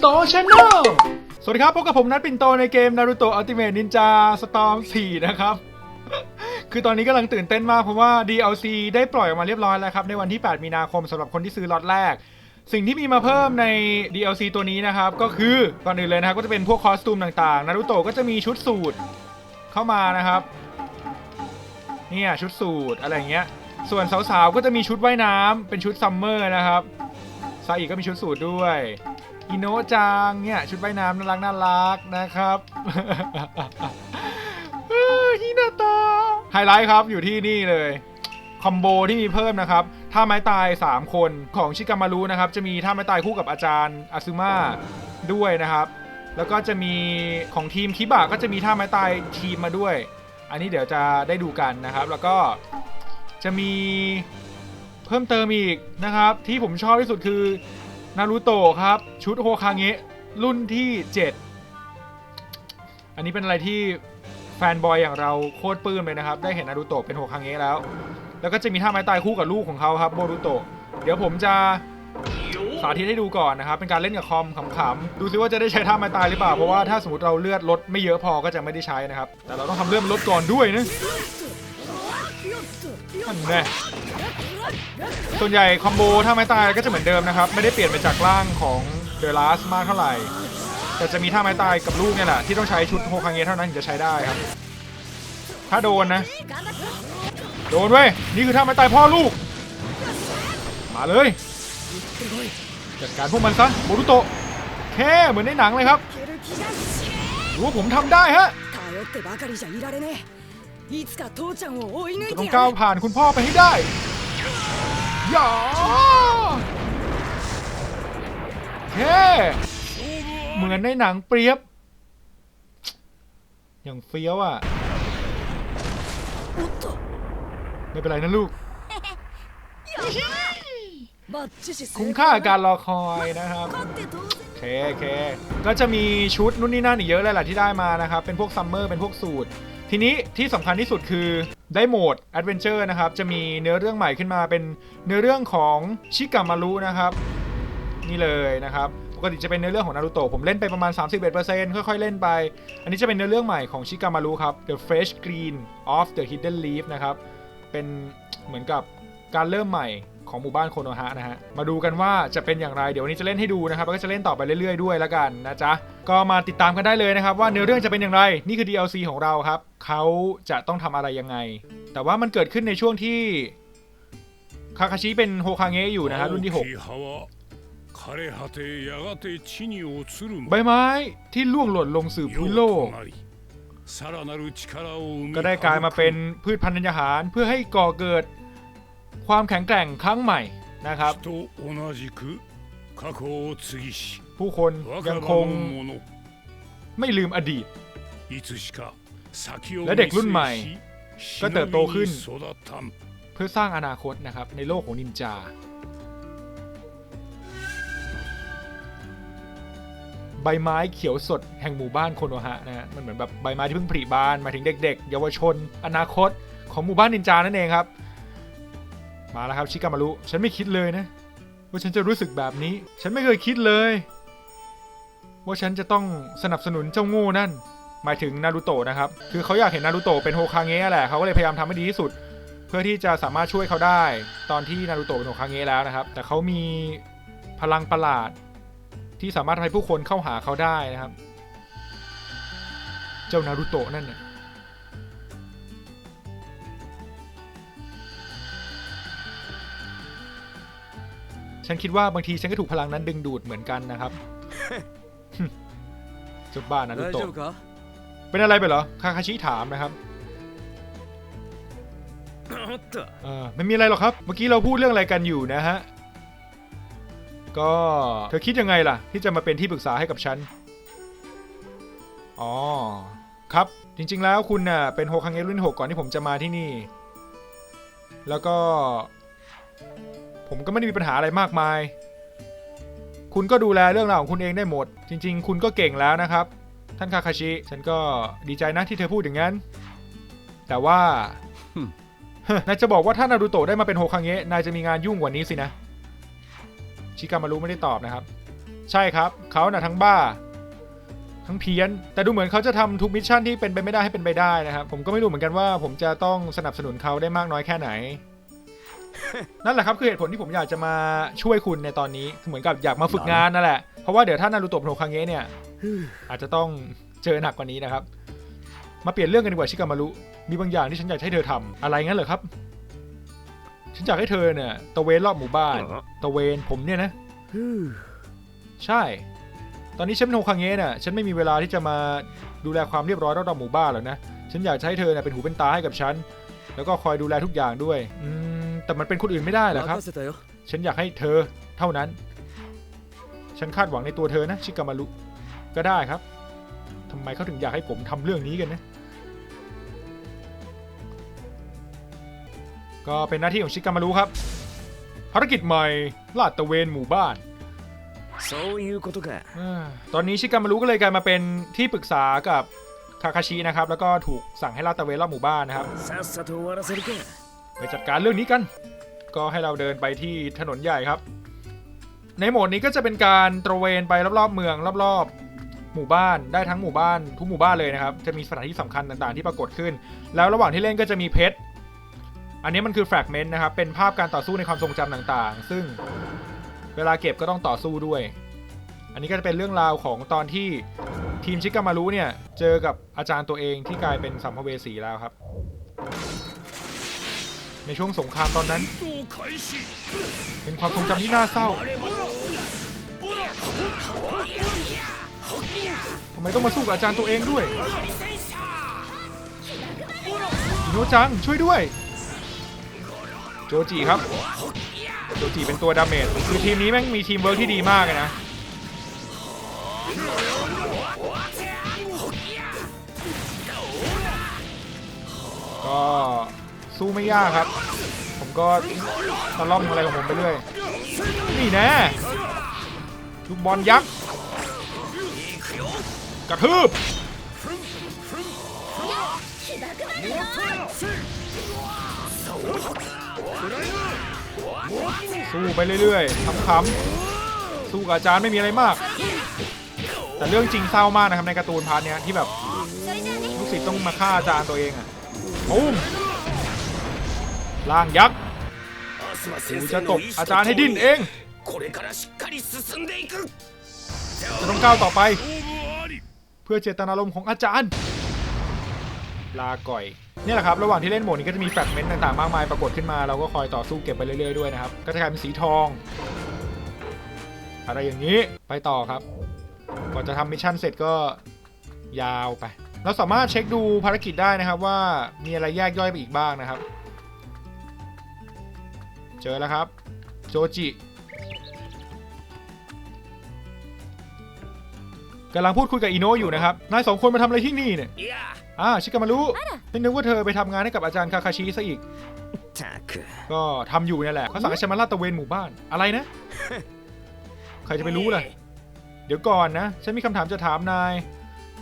โตชาแนลสวัสดีครับพบกับผมนัทปินโตในเกม Naruto Ultimate Ninja Storm 4นะครับ คือตอนนี้กำลังตื่นเต้นมากเพราะว่า DLC ได้ปล่อยออกมาเรียบร้อยแล้วครับ ในวันที่ 8 มีนาคมสำหรับคนที่ซื้อล็อตแรก สิ่งที่มีมาเพิ่มใน DLC ตัวนี้นะครับ ก็คือก่อนอื่นเลยนะครับก็จะเป็นพวกคอสตูมต่างๆ นารูโตะก็จะมีชุดสูทเข้ามานะครับ เนี่ยชุดสูทอะไรเงี้ย ส่วนสาวๆก็จะมีชุดว่ายน้ำเป็นชุดซัมเมอร์นะครับซาอิก็มีชุดสูทด้วย อิโนจังเนี่ยชุดว่ายน้ำน่ารักน่ารักนะครับฮินาตาไฮไลท์ครับอยู่ที่นี่เลยคอมโบที่มีเพิ่มนะครับท่าไม้ตาย 3 คนของชิกามารุนะครับ จะมีท่าไม้ตายคู่กับอาจารย์อาซึมะด้วยนะครับ แล้วก็จะมีของทีมคิบะก็จะมีท่าไม้ตายทีมมาด้วย อันนี้เดี๋ยวจะได้ดูกันนะครับ แล้วก็จะมีเพิ่มเติมอีกนะครับ ที่ผมชอบที่สุดคือ นารูโตะครับ ชุดโฮคาเงะรุ่นที่ 7 อันนี้เป็นอะไรที่แฟนบอยอย่างเราโคตรปลื้มเลยนะครับ ได้เห็นนารูโตะเป็นโฮคาเงะแล้ว แล้วก็จะมีท่าไม้ตายคู่กับลูกของเขาครับโบรุโตะเดี๋ยวผมจะสาธิตให้ดูก่อนนะครับ เป็นการเล่นกับคอมขำๆ ดูซิว่าจะได้ใช้ท่าไม้ตายหรือเปล่า เพราะว่าถ้าสมมติเราเลือดลดไม่เยอะพอก็จะไม่ได้ใช้นะครับ แต่เราต้องทำเลือดมันลดก่อนด้วยนะนั่น แน่ส่วนใหญ่คอมโบถ้าไม้ตายก็จะเหมือนเดิมนะครับ ไม่ได้เปลี่ยนไปจากร่างของเดลาสมากเท่าไหร่ แต่จะมีท่าไม้ตายกับลูกเนี่ยแหละ ที่ต้องใช้ชุดโฮคังเงะเท่านั้นถึงจะใช้ได้ครับ ถ้าโดนนะ โดนเว้ย นี่คือท่าไม้ตายพ่อลูก มาเลย จัดการพวกมันซะโบรุโตะแค่เหมือนในหนังเลยครับรู้ผมทำได้ฮะ いられねえいつか父ちゃんを追い抜い จะ て ต้อง や ก้าว る ผ่านคุณพ่อไปให้ได้อย่าแค่เหมือนในหนังเปรียบ อย่างเฟี้ยวอ่ะ おっと ไม่เป็นไรนะลูก バッチシ คุ้มค่ากับการรอคอยนะครับ 勝って当然 โอเคโอเค ก็จะมีชุดนู่นนี่นั่นอีกเยอะเลยแหละที่ได้มานะครับ เป็นพวกซัมเมอร์เป็นพวกสูตร ทีนี้ที่สำคัญที่สุดคือได้โหมดแอดเวนเจอร์นะครับ จะมีเนื้อเรื่องใหม่ขึ้นมาเป็นเนื้อเรื่องของชิกามารุนะครับ นี่เลยนะครับปกติจะเป็นเนื้อเรื่องของนารูโตะผมเล่นไปประมาณ 31%ค่อยๆ เล่นไป อันนี้จะเป็นเนื้อเรื่องใหม่ของชิกามารุครับ The Fresh Green of the Hidden Leaf นะครับ เป็นเหมือนกับการเริ่มใหม่ ของหมู่บ้านโคโนฮะนะฮะ มาดูกันว่าจะเป็นอย่างไร เดี๋ยววันนี้จะเล่นให้ดูนะครับ แล้วก็จะเล่นต่อไปเรื่อยๆด้วยแล้วกันนะจ๊ะ ก็มาติดตามกันได้เลยนะครับ ว่าเนื้อเรื่องจะเป็นอย่างไร นี่คือ DLC ของเราครับ เขาจะต้องทำอะไรยังไง แต่ว่ามันเกิดขึ้นในช่วงที่คาคาชิเป็นโฮคาเงะอยู่นะฮะรุ่นที่ 6ใบไม้ที่ล่วงหล่นลงสู่พื้นโลก ก็ได้กลายมาเป็นพืชพันธุ์อาหารเพื่อให้ก่อเกิด ความแข็งแกร่งครั้งใหม่นะครับ ผู้คนยังคงไม่ลืมอดีต และเด็กรุ่นใหม่ ก็เติบโตขึ้น เพื่อสร้างอนาคตนะครับ ในโลกของนินจา ใบไม้เขียวสดแห่งหมู่บ้านโคโนฮะนะมันเหมือนแบบใบไม้ที่เพิ่งผลิบานหมายถึงเด็กๆ เยาวชน อนาคตของหมู่บ้านนินจานั่นเองครับ มาแล้วครับชิกามารุฉันไม่คิดเลยนะ ว่าฉันจะรู้สึกแบบนี้ ฉันไม่เคยคิดเลย ว่าฉันจะต้องสนับสนุนเจ้าโงูนั่น หมายถึงนารูโตะนะครับ คือเขาอยากเห็นนารูโตะเป็นโฮคาเงะแหละเขาก็เลยพยายามทำให้ดีที่สุด เพื่อที่จะสามารถช่วยเขาได้ ตอนที่นารูโตะเป็นโฮคาเงะแล้วนะครับ แต่เขามีพลังประหลาด ที่สามารถทำให้ผู้คนเข้าหาเขาได้นะครับ เจ้านารูโตะนั่นน่ะ ฉันคิดว่าบางทีฉันก็ถูกพลังนั้นดึงดูดเหมือนกันนะครับ จุบ้านนะลูกโตเป็นอะไรไปเหรอ คาคาชิถามนะครับเออไม่มีอะไรหรอกครับ เมื่อกี้เราพูดเรื่องอะไรกันอยู่นะฮะ ก็เธอคิดยังไงล่ะ ที่จะมาเป็นที่ปรึกษาให้กับฉัน อ๋อ ครับ จริง ๆ แล้วคุณน่ะเป็นโฮคังเอรุ่นหกก่อนที่ผมจะมาที่นี่ แล้วก็ ผมก็ไม่ได้มีปัญหาอะไรมากมาย คุณก็ดูแลเรื่องราวของคุณเองได้หมด จริง ๆ คุณก็เก่งแล้วนะครับ ท่านคาคาชิ ฉันก็ดีใจนะที่เธอพูดอย่างนั้น แต่ว่า นายจะบอกว่าถ้านารูโตะได้มาเป็นโฮคังเงะนายจะมีงานยุ่งกว่านี้สินะ ชิกามารุไม่ได้ตอบนะครับ ใช่ครับ เขาน่ะทั้งบ้า ทั้งเพี้ยน แต่ดูเหมือนเขาจะทำทุกมิชชั่นที่เป็นไปไม่ได้ให้เป็นไปได้นะครับ ผมก็ไม่รู้เหมือนกันว่า ผมจะต้องสนับสนุนเขาได้มากน้อยแค่ไหน นั่นแหละครับคือเหตุผลที่ผมอยากจะมาช่วยคุณในตอนนี้เหมือนกับอยากมาฝึกงานนั่นแหละ เพราะว่าเดี๋ยวถ้านารูโตะโนคังเงะเนี่ยอาจจะต้องเจอหนักกว่านี้นะครับ มาเปลี่ยนเรื่องกันดีกว่าชิกามารุมีบางอย่างที่ฉันอยากให้เธอทำอะไรงั้นเหรอครับ ฉันอยากให้เธอเนี่ยตะเวนรอบหมู่บ้านตะเวนผมเนี่ยนะふうใช่ ตอนนี้ฉันเป็นโฮคังเงะน่ะฉันไม่มีเวลาที่จะมาดูแลความเรียบร้อยรอบๆหมู่บ้านหรอกนะฉันอยากจะให้เธอเนี่ยเป็นหูเป็นตาให้กับฉัน แล้วก็คอยดูแลทุกอย่างด้วย อืม แต่มันเป็นคนอื่นไม่ได้หรอครับ ฉันอยากให้เธอเท่านั้น ฉันคาดหวังในตัวเธอนะ ชิกามารุ ก็ได้ครับ ทำไมเขาถึงอยากให้ผมทำเรื่องนี้กันนะ ก็เป็นหน้าที่ของชิกามารุครับ ภารกิจใหม่ลาดตระเวนหมู่บ้านตอนนี้ชิกามารุก็เลยกลายมาเป็นที่ปรึกษากับ ทาคาชินะครับ แล้วก็ถูกสั่งให้ลาดตระเวนรอบหมู่บ้านนะครับไปจัดการเรื่องนี้กัน ก็ให้เราเดินไปที่ถนนใหญ่ครับ ในโหมดนี้ก็จะเป็นการตระเวนไปรอบๆเมืองรอบๆ หมู่บ้านได้ทั้งหมู่บ้านทุกหมู่บ้านเลยนะครับ จะมีสถานที่สำคัญต่างๆ ที่ปรากฏขึ้น แล้วระหว่างที่เล่นก็จะมีเพชรอันนี้มันคือแฟกเมนต์นะครับ เป็นภาพการต่อสู้ในความทรงจำต่างๆ ซึ่งเวลาเก็บก็ต้องต่อสู้ด้วย อันนี้ก็จะเป็นเรื่องราวของตอนที่ ทีมชิกามารุเนี่ย เจอกับอาจารย์ตัวเองที่กลายเป็นสัมภเวสีแล้วครับ ในช่วงสงครามตอนนั้น เป็นความทรงจำที่น่าเศร้าทำไมต้องมาสู้กับอาจารย์ตัวเองด้วยโนจังช่วยด้วย โจจีครับ โจจีเป็นตัวดาเมจคือทีมนี้แม่งมีทีมเวิร์กที่ดีมากนะ ก็สู้ไม่ยากครับ ผมก็ตะล่อมอะไรของผมไปเรื่อย นี่แน่ลูกบอลยักษ์ กระทืบสู้ไปเรื่อยๆขำๆสู้กับอาจารย์ไม่มีอะไรมาก แต่เรื่องจริงเศร้ามากนะครับในการ์ตูนพาร์ทเนี้ยที่แบบลูกศิษย์ต้องมาฆ่าอาจารย์ตัวเองอะ ปุ้มล่างยักษ์กูจะตกอาจารย์ให้ดิ้นเองจะต้องก้าวต่อไป เพื่อเจตนารมณ์ของอาจารย์ ลาก่อยนี่แหละครับ ระหว่างที่เล่นโหมดนี้ก็จะมีแฟกเมนต์ต่างๆ มากมายปรากฏขึ้นมาเราก็คอยต่อสู้เก็บไปเรื่อยๆด้วยนะครับ ก็จะกลายเป็นสีทอง อะไรอย่างนี้ไปต่อครับก่อนจะทำมิชชั่นเสร็จก็ยาวไป เราสามารถเช็คดูภารกิจได้นะครับว่ามีอะไรแยกย่อยไปอีกบ้างนะครับ เจอแล้วครับ โจจิกำลังพูดคุยกับอีโนอยู่นะครับ นายสองคนมาทำอะไรที่นี่เนี่ยอ่าชิคามารุไม่นึกว่าเธอไปทำงานให้กับอาจารย์คาคาชิซะอีก ก็ทำอยู่นี่แหละเขาสั่งให้ฉันมาลาดตะเวนหมู่บ้าน อะไรนะ ใครจะไปรู้ล่ะ เดี๋ยวก่อนนะ ฉันมีคำถามจะถามนาย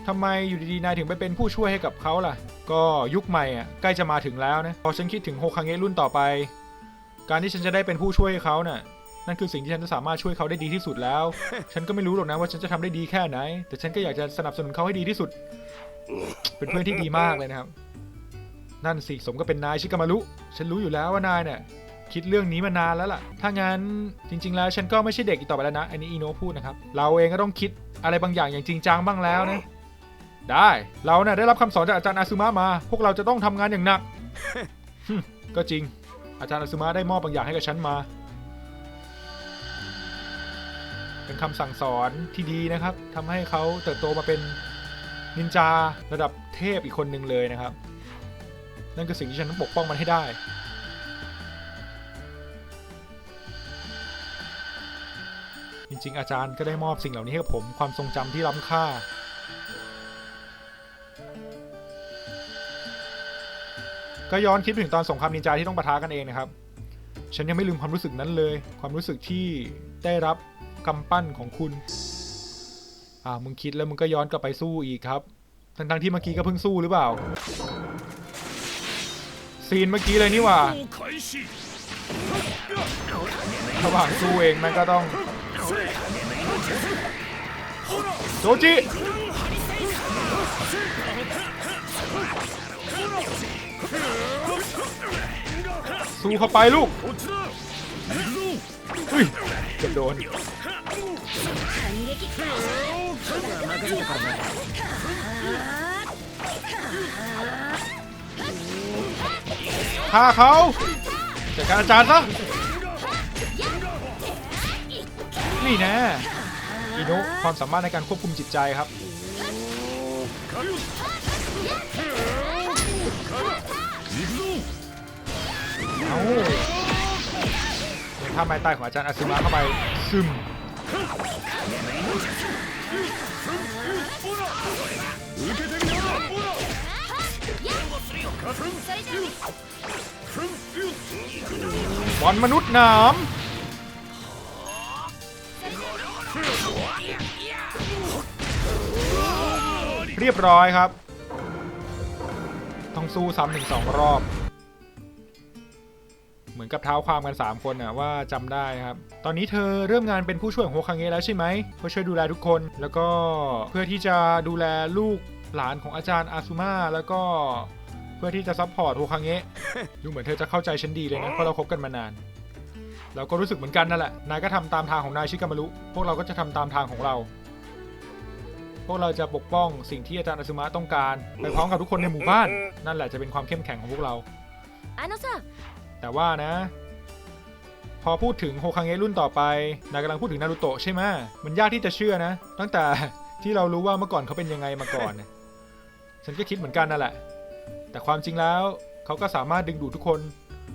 ทำไมอยู่ดีๆนายถึงไปเป็นผู้ช่วยให้กับเขาล่ะ ก็ยุคใหม่อะใกล้จะมาถึงแล้วนะพอฉันคิดถึงโฮคังเงะรุ่นต่อไป การที่ฉันจะได้เป็นผู้ช่วยเขาน่ะนั่นคือสิ่งที่ฉันจะสามารถช่วยเขาได้ดีที่สุดแล้ว ฉันก็ไม่รู้หรอกนะว่าฉันจะทำได้ดีแค่ไหน แต่ฉันก็อยากจะสนับสนุนเขาให้ดีที่สุด เป็นเพื่อนที่ดีมากเลยนะครับ นั่นสิสมก็เป็นนายชิกามารุฉันรู้อยู่แล้วว่านายเนี่ยคิดเรื่องนี้มานานแล้วล่ะ ถ้างั้นจริง ๆ แล้วฉันก็ไม่ใช่เด็กอีกต่อไปแล้วนะ อันนี้อีโนพูดนะครับ เราเองก็ต้องคิดอะไรบางอย่างอย่างจริงจังบ้างแล้วนะ ได้ เราเนี่ยได้รับคำสอนจากอาจารย์อาซึมะมา พวกเราจะต้องทำงานอย่างหนัก ก็จริง อาจารย์อาซึมะได้มอบบางอย่างให้กับฉันมา เป็นคำสั่งสอนที่ดีนะครับทำให้เขาเติบโตมาเป็นนินจาระดับเทพอีกคนหนึ่งเลยนะครับ นั่นคือสิ่งที่ฉันต้องปกป้องมันให้ได้จริงๆ อาจารย์ก็ได้มอบสิ่งเหล่านี้ให้กับผมความทรงจำที่ล้ำค่า ก็ย้อนคิดถึงตอนสงครามนินจาที่ต้องปะทะกันเองนะครับ ฉันยังไม่ลืมความรู้สึกนั้นเลย ความรู้สึกที่ได้รับกำปั้นของคุณ อ่า มึงคิดแล้วมึงก็ย้อนกลับไปสู้อีกครับ ทั้งทั้งที่เมื่อกี้ก็เพิ่งสู้หรือเปล่า ซีนเมื่อกี้เลยนี่ว่าระหว่างสู้เองมันก็ต้องโจจิ สู้เข้าไปลูกเฮ้ยเกือบโดนฆ่าเขาจัดการอาจารย์ซะนี่น่อีโนะความสามารถในการควบคุมจิตใจครับ เอาท่าไม้ตายของอาจารย์อาซึมะเข้าไปซึมบอลมนุษย์นามเรียบร้อยครับ ต้องสู้ซ้ำถึงสองรอบ เหมือนกับเท้าความกัน 3 คนนะว่าจำได้ครับ ตอนนี้เธอเริ่มงานเป็นผู้ช่วยของโฮคังเงะแล้วใช่ไหมเพื่อช่วยดูแลทุกคน แล้วก็เพื่อที่จะดูแลลูกหลานของอาจารย์อาซุมาแล้วก็เพื่อที่จะซัพพอร์ตโฮคังเงะ ดูเหมือนเธอจะเข้าใจฉันดีเลยนะ เพราะเราคบกันมานาน เราก็รู้สึกเหมือนกันนั่นแหละ นายก็ทำตามทางของนายชิกามารุ พวกเราก็จะทำตามทางของเรา พวกเราจะปกป้องสิ่งที่อาจารย์อาซึมะต้องการ ไปพร้อมกับทุกคนในหมู่บ้าน นั่นแหละจะเป็นความเข้มแข็งของพวกเรา あのさ แต่ว่านะ พอพูดถึงโฮคังเงะรุ่นต่อไปนายกำลังพูดถึงนารูโตะใช่ไหมมันยากที่จะเชื่อนะ ตั้งแต่ที่เรารู้ว่าเมื่อก่อนเขาเป็นยังไงมาก่อน ฉันก็คิดเหมือนกันนั่นแหละ แต่ความจริงแล้วเขาก็สามารถดึงดูดทุกคน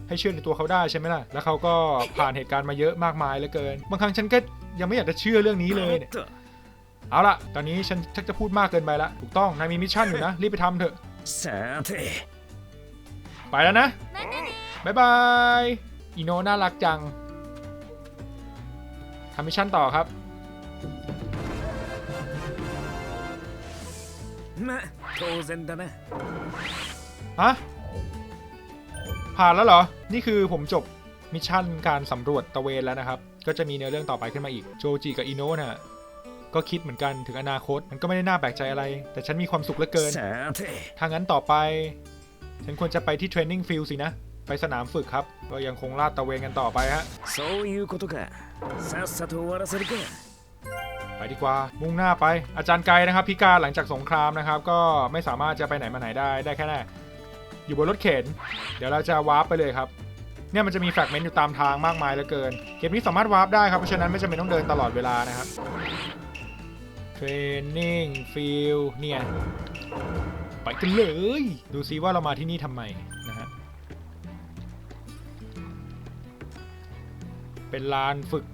ให้เชื่อในตัวเขาได้ใช่ไหมล่ะ แล้วเขาก็ผ่านเหตุการณ์มาเยอะมากมายเหลือเกิน บางครั้งฉันก็ยังไม่อยากจะเชื่อเรื่องนี้เลยเนี่เอาล่ะตอนนี้ฉันชักจะพูดมากเกินไปละ ถูกต้อง นายมีมิชชั่นอยู่นะ รีบไปทำเถอะ ไปแล้วนะ บายบาย อีโนน่ารักจัง ทำมิชชั่นต่อครับ ま当然だな ฮะ ผ่านแล้วเหรอ นี่คือผมจบมิชชั่นการสำรวจตะเวนแล้วนะครับ ก็จะมีเนื้อเรื่องต่อไปขึ้นมาอีก โจจิกับอีโนะน่ะ ก็คิดเหมือนกันถึงอนาคต มันก็ไม่ได้น่าแปลกใจอะไร แต่ฉันมีความสุขเหลือเกิน さて ถ้างั้นต่อไป ฉันควรจะไปที่เทรนนิ่งฟิลสินะ ไปสนามฝึกครับ ก็ยังคงลาดตระเวนกันต่อไปฮะ そういうことかさっさと終わらせるか ไปดีกว่า มุ่งหน้าไป อาจารย์ไกลนะครับ พิการหลังจากสงครามนะครับ ก็ไม่สามารถจะไปไหนมาไหนได้ ได้แค่แน่อยู่บนรถเข็น เดี๋ยวเราจะวาร์ปไปเลยครับ เนี่ยมันจะมีแฟกเมนต์อยู่ตามทางมากมายเหลือเกิน เกมนี้สามารถวาร์ปได้ครับ เพราะฉะนั้นไม่จำเป็นต้องเดินตลอดเวลานะครับ เทรนนิ่งฟิลเนี่ย ไปกันเลย ดูซิว่าเรามาที่นี่ทำไม เป็นลานฝึก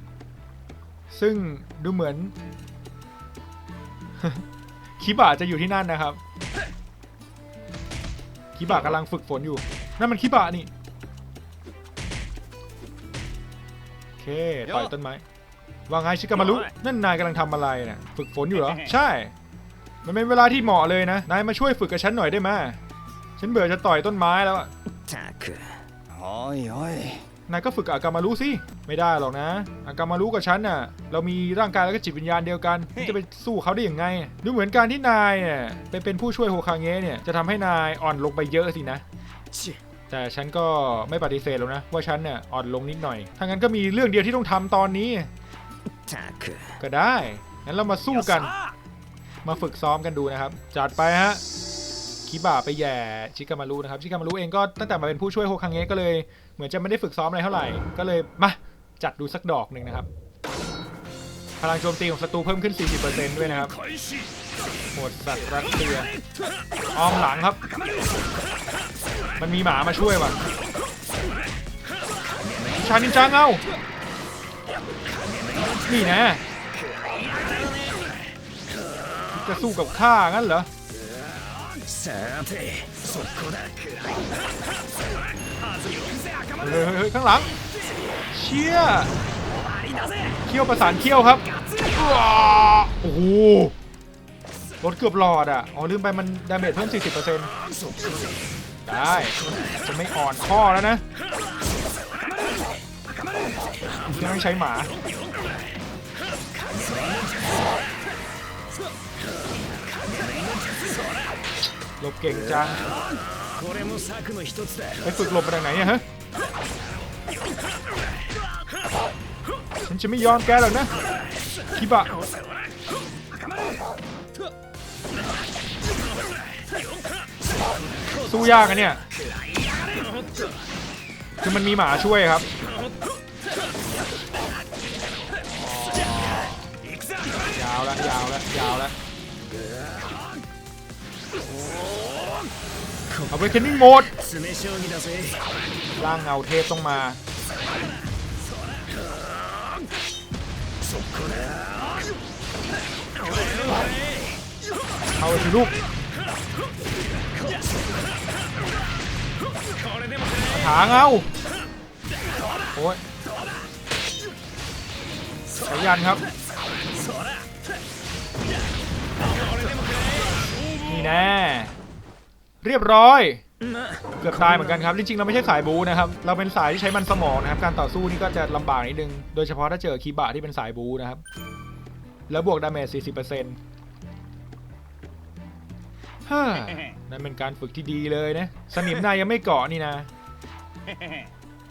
ซึ่งดูเหมือนคิบะจะอยู่ที่นั่นนะครับคิบะกำลังฝึกฝนอยู่ นั่นมันคิบะนี่โอเคต่อยต้นไม้วางไงชิกามารุนั่นนายกำลังทำอะไรเนะ่ยฝึกฝนอยู่เหรอ ใช่ มันเป็นเวลาที่เหมาะเลยนะ นายมาช่วยฝึกกับฉันหน่อยได้ไหมฉันเบื่อจะต่อยต้นไม้แล้วอะโอ้ยโอ้ย นายก็ฝึกอากามารุสิ ไม่ได้หรอกนะ อากามารุกับฉันน่ะ เรามีร่างกายแล้วก็จิตวิญญาณเดียวกัน จะไปสู้เขาได้อย่างไง ดูเหมือนการที่นายเนี่ยเป็นผู้ช่วยโฮคาเงะเนี่ย จะทำให้นายอ่อนลงไปเยอะสินะ แต่ฉันก็ไม่ปฏิเสธแล้วนะ ว่าฉันเนี่ยอ่อนลงนิดหน่อย ถ้างั้นก็มีเรื่องเดียวที่ต้องทำตอนนี้ ก็ได้ งั้นเรามาสู้กัน มาฝึกซ้อมกันดูนะครับ จัดไปฮะ คิบ่าไปแย่ชิคามารุนะครับ ชิคามารุเองก็ตั้งแต่มาเป็นผู้ช่วยโฮคาเงะก็เลย เหมือนจะไม่ได้ฝึกซ้อมอะไรเท่าไหร่ ก็เลยมาจัดดูสักดอกหนึ่งนะครับ พลังโจมตีของศัตรูเพิ่มขึ้น 40%ด้วยนะครับหมดสัตว์รัสเซียอ้อมหลังครับ มันมีหมามาช่วยว่ะชานินจังเอานี่นะ จะสู้กับข้างั้นเหรอ เฮ้ยเฮ้ยข้างหลัง เชี่ยเขี้ยวประสานเขี้ยวครับโอ้โหรถเกือบหลอดอะ อ๋อลืมไปมันดาเมจเพิ่ม 40%ได้ จะไม่อ่อนข้อแล้วนะยังไม่ใช้หมา หลบเก่งจังไปฝึกหลบมาจากไหนอะฮะฉันจะไม่ยอมแกหรอกนะคิบะสู้ยากอะเนี่ย คือมันมีหมาช่วยครับยาวละยาวละยาวละ เอาไปเคนนิ่งโหมดร่างเงาเทพต้องมาเอาสิลูกหาเงาโอ้ยสายันครับ นี่แน่ เรียบร้อย เกือบตายเหมือนกันครับ จริงๆ เราไม่ใช่สายบูนะครับ เราเป็นสายที่ใช้มันสมองนะครับ การต่อสู้นี่ก็จะลำบากนิดนึง โดยเฉพาะถ้าเจอคีบะที่เป็นสายบูนะครับ แล้วบวกดาเมจ 40%ฮ่า นั่นเป็นการฝึกที่ดีเลยนะ สนิมนายยังไม่เกาะนี่นะ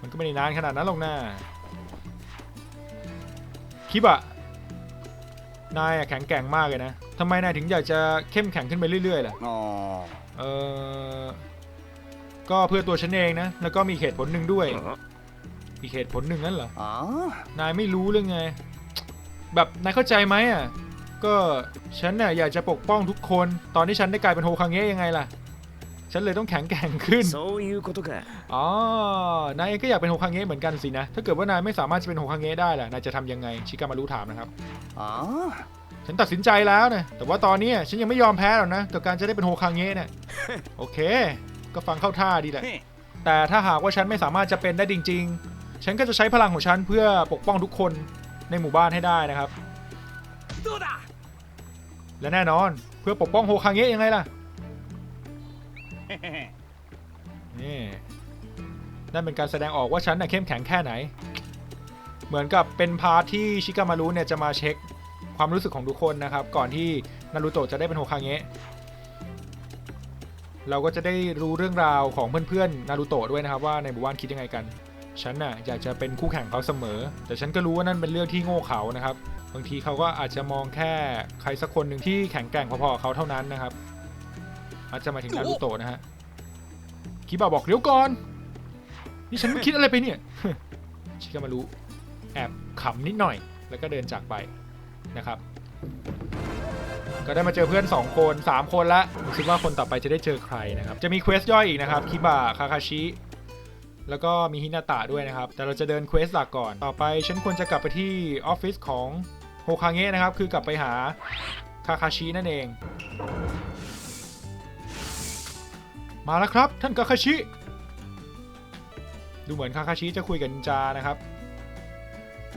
มันก็ไม่ได้นานขนาดนั้นหรอกนะคิบะนายอะแข็งแกร่งมากเลยนะทำไมนายถึงอยากจะเข้มแข็งขึ้นไปเรื่อยๆล่ะあ เออก็เพื่อตัวฉันเองนะ แล้วก็มีเหตุผลหนึ่งด้วย อีกเหตุผลหนึ่งนั่นเหรอ ああ นายไม่รู้เรื่องไง แบบนายเข้าใจไหมอ่ะ ก็ฉันน่ะอยากจะปกป้องทุกคน ตอนที่ฉันได้กลายเป็นโฮคังเงะยังไงล่ะ ฉันเลยต้องแข็งแกร่งขึ้น そういうことか อ๋อ นายเองก็อยากเป็นโฮคังเงะเหมือนกันสินะ ถ้าเกิดว่านายไม่สามารถจะเป็นโฮคังเงะได้ล่ะ นายจะทำยังไง ชิกามารุถามนะครับ ああ ฉันตัดสินใจแล้วนะแต่ว่าตอนนี้ฉันยังไม่ยอมแพ้หรอกนะกับการจะได้เป็นโฮคังเงะเนี่ยโอเค ก็ฟังเข้าท่าดีแหละ แต่ถ้าหากว่าฉันไม่สามารถจะเป็นได้จริง ๆ ฉันก็จะใช้พลังของฉันเพื่อปกป้องทุกคนในหมู่บ้านให้ได้นะครับ และแน่นอนเพื่อปกป้องโฮคังเงะยังไงล่ะนี่นั่นเป็นการแสดงออกว่าฉันน่ะเข้มแข็งแค่ไหน เหมือนกับเป็นพาร์ทที่ชิกามารุเนี่ยจะมาเช็ค ความรู้สึกของทุกคนนะครับ ก่อนที่นารูโตะจะได้เป็นโฮคาเงะเราก็จะได้รู้เรื่องราวของเพื่อนๆนารูโตะด้วยนะครับ ว่าในหมู่บ้านคิดยังไงกัน ฉันน่ะอยากจะเป็นคู่แข่งเขาเสมอ แต่ฉันก็รู้ว่านั่นเป็นเรื่องที่โง่เขานะครับ บางทีเขาก็อาจจะมองแค่ใครสักคนหนึ่งที่แข็งแกร่งพอๆกับเขาเท่านั้นนะครับ อาจจะมาถึงนารูโตะนะฮะคิบะบอกเดี๋ยวก่อนนี่ฉันคิดอะไรไปเนี่ย ชิกามารุแอบขำนิดหน่อย แล้วก็เดินจากไป นะครับ ก็ได้มาเจอเพื่อน 2 คน 3 คนละคิดว่าคนต่อไปจะได้เจอใครนะครับ จะมีเควสย่อยอีกนะครับคิบะคาคาชิแล้วก็มีฮินาตะด้วยนะครับ แต่เราจะเดินเควสหลักก่อน ต่อไปฉันควรจะกลับไปที่ออฟฟิศของโฮคาเงะนะครับ คือกลับไปหาคาคาชินั่นเอง มาแล้วครับท่านคาคาชิ ดูเหมือนคาคาชิจะคุยกับนินจานะครับ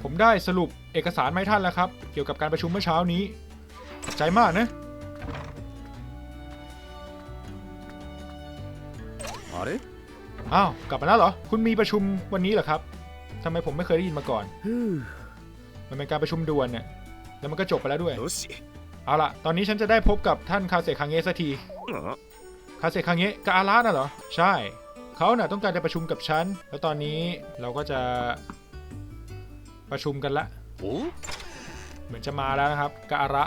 ผมได้สรุปเอกสารมาให้ท่านแล้วครับ เกี่ยวกับการประชุมเมื่อเช้านี้ ขอบใจมากนะ あれ อ้าว กลับมาแล้วเหรอ คุณมีประชุมวันนี้เหรอครับทำไมผมไม่เคยได้ยินมาก่อน ふう มันเป็นการประชุมด่วนเนี่ย แล้วมันก็จบไปแล้วด้วย よし เอาล่ะ ตอนนี้ฉันจะได้พบกับท่านคาเซคังเงะสักที คาเซคังเงะกับอาราน่ะเหรอ ใช่ เขาน่ะต้องการจะประชุมกับฉัน แล้วตอนนี้เราก็จะ ประชุมกันละเหมือนจะมาแล้วนะครับการะ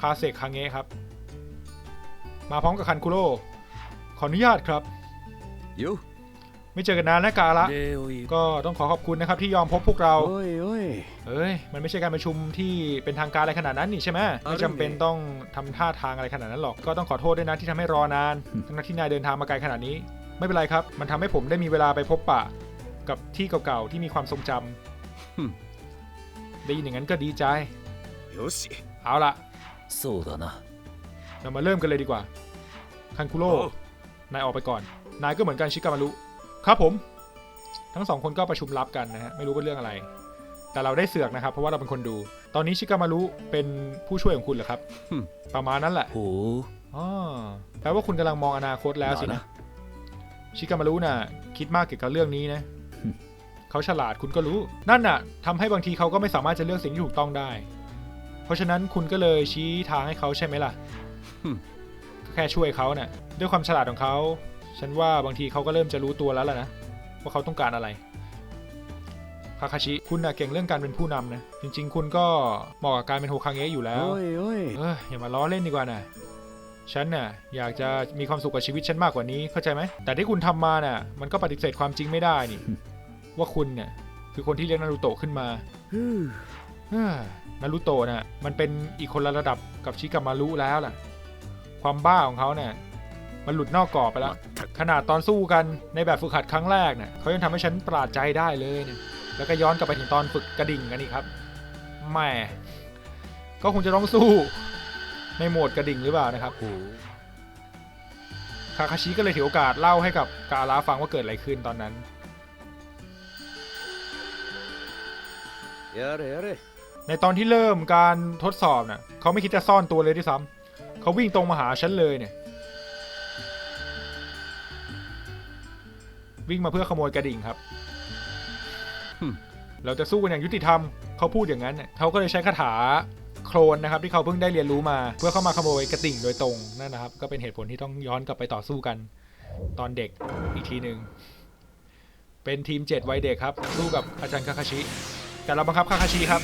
คาเซกคางเงะครับ มาพร้อมกับคันคุโร่ขออนุญาตครับยูไม่เจอกันนานนะการะก็ต้องขอขอบคุณนะครับที่ยอมพบพวกเราเอ้ยเอ้ยมันไม่ใช่การประชุมที่เป็นทางการอะไรขนาดนั้นนี่ใช่ไหมไม่จำเป็นต้องทำท่าทางอะไรขนาดนั้นหรอกก็ต้องขอโทษด้วยนะที่ทำให้รอนานทั้งที่นายเดินทางมาไกลขนาดนี้ ไม่เป็นไรครับ มันทำให้ผมได้มีเวลาไปพบปะกับที่เก่าๆที่มีความทรงจำ ฮึ่ม ได้ยินอย่างนั้นก็ดีใจ よし เอาละ そうだな เรามาเริ่มกันเลยดีกว่า คันคุโร่ นายออกไปก่อน นายก็เหมือนกันชิกามารุ ครับผม ทั้งสองคนก็ประชุมลับกันนะฮะ ไม่รู้เป็นเรื่องอะไร แต่เราได้เสือกนะครับ เพราะว่าเราเป็นคนดู ตอนนี้ชิกามารุเป็นผู้ช่วยของคุณเหรอครับ ฮึ่ม ประมาณนั้นแหละ ほう อ๋อแปลว่าคุณกำลังมองอนาคตแล้วสินะ ชิกามารุน่ะ คิดมากเกี่ยวกับเรื่องนี้นะ เขาฉลาดคุณก็รู้ นั่นน่ะทำให้บางทีเขาก็ไม่สามารถจะเลือกสิ่งที่ถูกต้องได้ เพราะฉะนั้นคุณก็เลยชี้ทางให้เขาใช่ไหมล่ะแค่ช่วยเขาเนะ่ยด้วยความฉลาดของเขา ฉันว่าบางทีเขาก็เริ่มจะรู้ตัวแล้วล่ะนะว่าเขาต้องการอะไรคาคาชิคุณนะเก่งเรื่องการเป็นผู้นำนะ จริง ๆ คุณก็เหมาะกับการเป็นโฮคังเงะอยู่แล้วเอ้ยอย่ามาล้อเล่นดีกว่านะฉันน่ะอยากจะมีความสุขกับชีวิตฉันมากกว่านี้เข้าใจไหมแต่ที่คุณทำมาน่ะมันก็ปฏิเสธความจริงไม่ได้นี่ ว่าคุณเนี่ยคือคนที่เลี้ยงนารูโตะขึ้นมาふうเฮ้อนารูโตะน่ะมันเป็นอีกคนละระดับกับชิกามารุแล้วล่ะ ความบ้าของเขาเนี่ยมันหลุดนอกกรอบไปแล้ว ขนาดตอนสู้กันในแบบฝึกหัดครั้งแรกเนี่ยเขายังทำให้ฉันประหลาดใจได้เลยเนี่ยแล้วก็ย้อนกลับไปถึงตอนฝึกกระดิ่งกันอีกครับแหม่ก็คงจะต้องสู้ในโหมดกระดิ่งหรือเปล่านะครับคาคาชิก็เลยถือโอกาสเล่าให้กับกาลาฟังว่าเกิดอะไรขึ้นตอนนั้น ในตอนที่เริ่มการทดสอบน่ะเขาไม่คิดจะซ่อนตัวเลยด้วยซ้ำเขาวิ่งตรงมาหาฉันเลยเนี่ย วิ่งมาเพื่อขโมยกระดิ่งครับหึเราจะสู้กันอย่างยุติธรรม เขาพูดอย่างนั้นเนี่ยเขาก็เลยใช้คาถาโคลนนะครับที่เขาเพิ่งได้เรียนรู้มา เพื่อเข้ามาขโมยกระดิ่งโดยตรงนั่นนะครับ ก็เป็นเหตุผลที่ต้องย้อนกลับไปต่อสู้กัน ตอนเด็กอีกทีหนึ่งเป็นทีมเจ็ดวัยเด็กครับ สู้กับอาจารย์คาคาชิ แต่เราบังคับคาคาชิครับ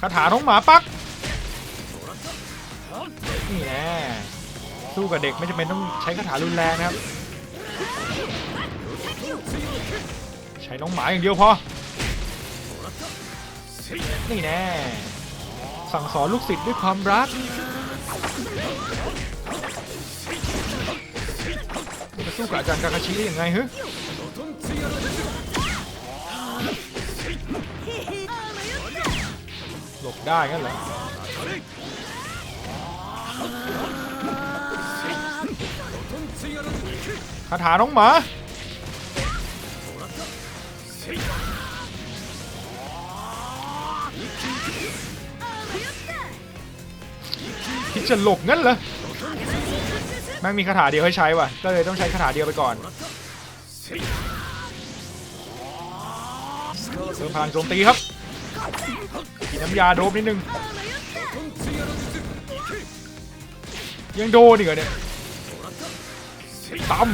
คาถาท้องหมาปักนี่แหละสู้กับเด็กไม่จำเป็นต้องใช้คาถารุนแรงนะครับ ใช้น้องหมาอย่างเดียวพอ นี่แน่สั่งสอนลูกศิษย์ด้วยความรักจะสู้กับอาจารย์คาคาชิได้ยังไงฮึ หลบได้งั้นเหรอคาถาน้องหมาคิดจะหลบงั้นเหรอแม่งมีคาถาเดียวให้ใช้ว่ะ ก็เลยต้องใช้คาถาเดียวไปก่อน เพิ่มพลังโจมตีครับกินน้ำยาโดบนิดนึง ยังโดนอีกเหรอเนี่ยตั้ม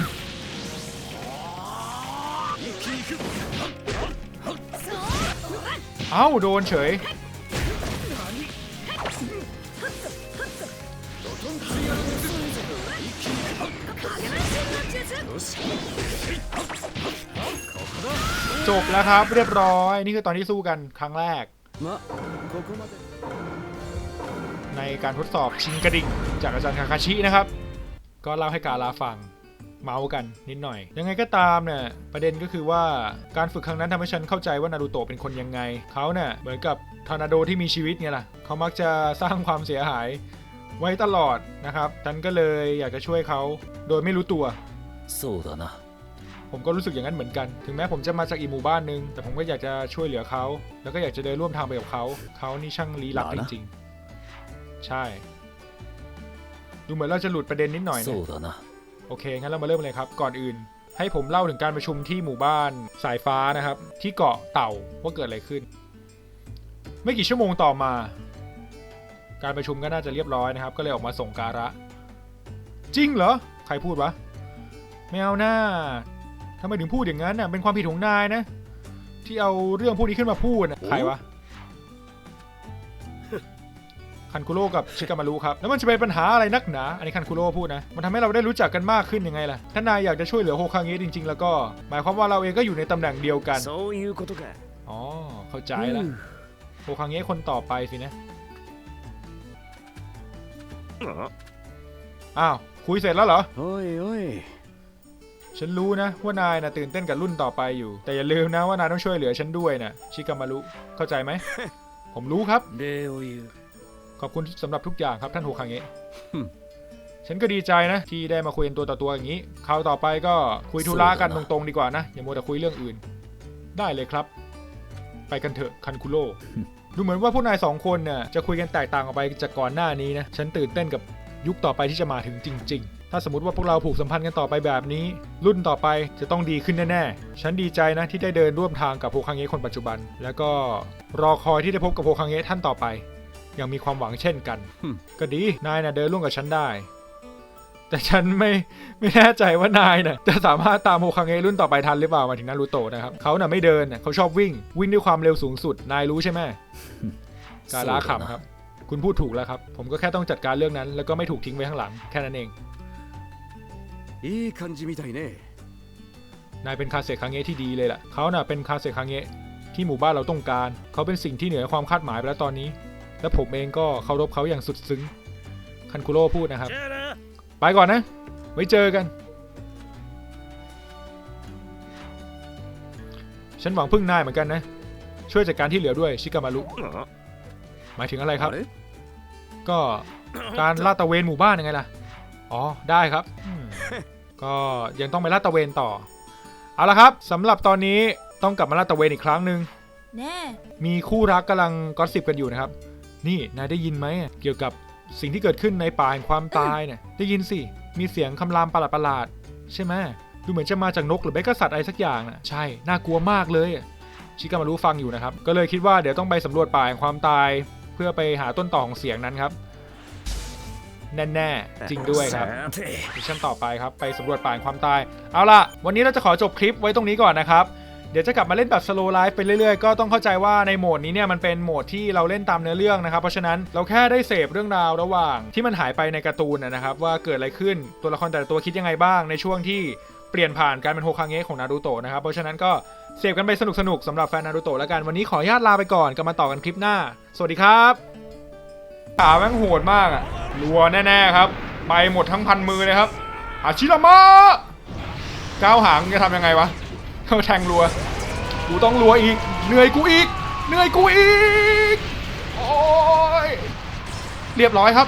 เอ้าโดนเฉย จบแล้วครับ เรียบร้อย นี่คือตอนที่สู้กันครั้งแรก ในการทดสอบชิงกระดิ่ง จากอาจารย์คาคาชินะครับ ก็เล่าให้กาลาฟังเมาส์กันนิดหน่อย ยังไงก็ตามเนี่ยประเด็นก็คือว่าการฝึกครั้งนั้นทำให้ฉันเข้าใจว่านารูโตะเป็นคนยังไง เขาเนี่ยเหมือนกับทอร์นาโดที่มีชีวิตเนี่ยแหละเขามักจะสร้างความเสียหายไว้ตลอดนะครับ ฉันก็เลยอยากจะช่วยเขาโดยไม่รู้ตัวสู้เถอะนะ ผมก็รู้สึกอย่างนั้นเหมือนกัน ถึงแม้ผมจะมาจากอีกหมู่บ้านนึง แต่ผมก็อยากจะช่วยเหลือเขา แล้วก็อยากจะเดินร่วมทางไปกับเขา เขานี่ช่างลี้ลับจริงๆ ใช่ ดูเหมือนเราจะหลุดประเด็นนิดหน่อยนะそうだなโอเค งั้นเรามาเริ่มเลยครับ ก่อนอื่น ให้ผมเล่าถึงการประชุมที่หมู่บ้านสายฟ้านะครับ ที่เกาะเต่าว่าเกิดอะไรขึ้น ไม่กี่ชั่วโมงต่อมา การประชุมก็น่าจะเรียบร้อยนะครับ ก็เลยออกมาส่งการะ จริงเหรอ ใครพูดวะไม่เอาหน้า ทำไมถึงพูดอย่างนั้นน่ะเป็นความผิดของนายนะ ที่เอาเรื่องพวกนี้ขึ้นมาพูดนะใครวะคันคุโร่กับชิกามารุครับแล้วมันจะเป็นปัญหาอะไรนักหนาอันนี้คันคุโร่พูดนะ มันทำให้เราได้รู้จักกันมากขึ้นยังไงล่ะถ้านายอยากจะช่วยเหลือโฮคางเงะจริง ๆ แล้วก็ หมายความว่าเราเองก็อยู่ในตำแหน่งเดียวกันอ๋อเข้าใจละโฮคางเงะคนต่อไปสินะอ้าวคุยเสร็จแล้วเหรอ ฉันรู้นะว่านายนะตื่นเต้นกับรุ่นต่อไปอยู่ แต่อย่าลืมนะว่านายต้องช่วยเหลือฉันด้วยนะชิคามารุเข้าใจไหม ผมรู้ครับ เดวิลขอบคุณสำหรับทุกอย่างครับท่านโฮคังเงะฉันก็ดีใจนะ ที่ได้มาคุยตัวต่อตัวอย่างนี้คราวต่อไปก็คุยธุระกันตรงๆดีกว่านะ อย่ามัวแต่คุยเรื่องอื่น ได้เลยครับ ไปกันเถอะคันคุโร่ดูเหมือนว่าผู้นายสองคนเนี่ยจะคุยกันแตกต่างออกไปจากก่อนหน้านี้นะ ฉันตื่นเต้นกับยุคต่อไปที่จะมาถึงจริง ๆ ถ้าสมมติว่าพวกเราผูกสัมพันธ์กันต่อไปแบบนี้ รุ่นต่อไปจะต้องดีขึ้นแน่ๆ ฉันดีใจนะที่ได้เดินร่วมทางกับโฮคังเงะคนปัจจุบัน แล้วก็รอคอยที่ได้พบกับโฮคังเงะท่านต่อไป ยังมีความหวังเช่นกันหึก็ดี นายน่ะเดินร่วมกับฉันได้ แต่ฉันไม่ไม่แน่ใจว่านายน่ะจะสามารถตามโฮคังเงะรุ่นต่อไปทันหรือเปล่าหมายถึงนารูโตะนะครับเขาน่ะไม่เดินน่ะเขาชอบวิ่ง วิ่งด้วยความเร็วสูงสุด นายรู้ใช่ไหมการล้าขำครับ คุณพูดถูกแล้วครับ ผมก็แค่ต้องจัดการเรื่องนั้น แล้วก็ไม่ถูกทิ้งไว้ข้างหลังแค่นั้นเอง いい感じみたいね นายเป็นคาเซคังเงะที่ดีเลยล่ะเขาน่ะเป็นคาเซคังเงะที่หมู่บ้านเราต้องการ เขาเป็นสิ่งที่เหนือความคาดหมายไปแล้วตอนนี้ และผมเองก็เคารพเขาอย่างสุดซึ้ง คันคุโร่พูดนะครับ じゃあな ไปก่อนนะ ไว้เจอกัน ฉันหวังพึ่งนายเหมือนกันนะ ช่วยจัดการที่เหลือด้วยชิกามารุ หมายถึงอะไรครับ あれ ก็การลาดตระเวนหมู่บ้านยังไงล่ะ อ๋อ ได้ครับอืม ก็ยังต้องไปลาดตระเวนต่อ เอาละครับสำหรับตอนนี้ต้องกลับมาลาดตระเวนอีกครั้งหนึ่งねえมีคู่รักกำลังกอสซิบกันอยู่นะครับ นี่นายได้ยินไหมเกี่ยวกับสิ่งที่เกิดขึ้นในป่าแห่งความตายเนี่ยได้ยินสิมีเสียงคำรามประหลาดๆใช่ไหมดูเหมือนจะมาจากนกหรือไม่ก็สัตว์อะไรสักอย่างน่ะใช่น่ากลัวมากเลยอะชิกามารู้ฟังอยู่นะครับ ก็เลยคิดว่าเดี๋ยวต้องไปสำรวจป่าแห่งความตาย เพื่อไปหาต้นต่อของเสียงนั้นครับ แน่ๆ จริงด้วยครับさてมิชชั่นต่อไปครับ ไปสำรวจป่าแห่งความตาย เอาล่ะ วันนี้เราจะขอจบคลิปไว้ตรงนี้ก่อนนะครับเดี๋ยวจะกลับมาเล่นแบบ slow life ไปเรื่อยๆ ก็ต้องเข้าใจว่าในโหมดนี้เนี่ยมันเป็นโหมดที่เราเล่นตามเนื้อเรื่องนะครับ เพราะฉะนั้นเราแค่ได้เสพเรื่องราวระหว่างที่มันหายไปในการ์ตูนนะนะครับว่าเกิดอะไรขึ้นตัวละครแต่ละตัวคิดยังไงบ้างในช่วงที่เปลี่ยนผ่านการเป็นโฮคาเงะของนารูโตะนะครับเพราะฉะนั้นก็เสพกันไปสนุกๆสำหรับแฟนนารูโตะแล้วกันวันนี้ขออนุญาตลาไปก่อนกลับมาต่อกันคลิปหน้า สวัสดีครับ ขาแม่งโหดมากอะรัวแน่ๆครับ ไปหมดทั้งพันมือเลยครับ อาชิรามะก้าหางจะทำยังไงวะเขาแทงรัว กูต้องรัวอีก เหนื่อยกูอีก เหนื่อยกูอีก โอ้ย เรียบร้อยครับ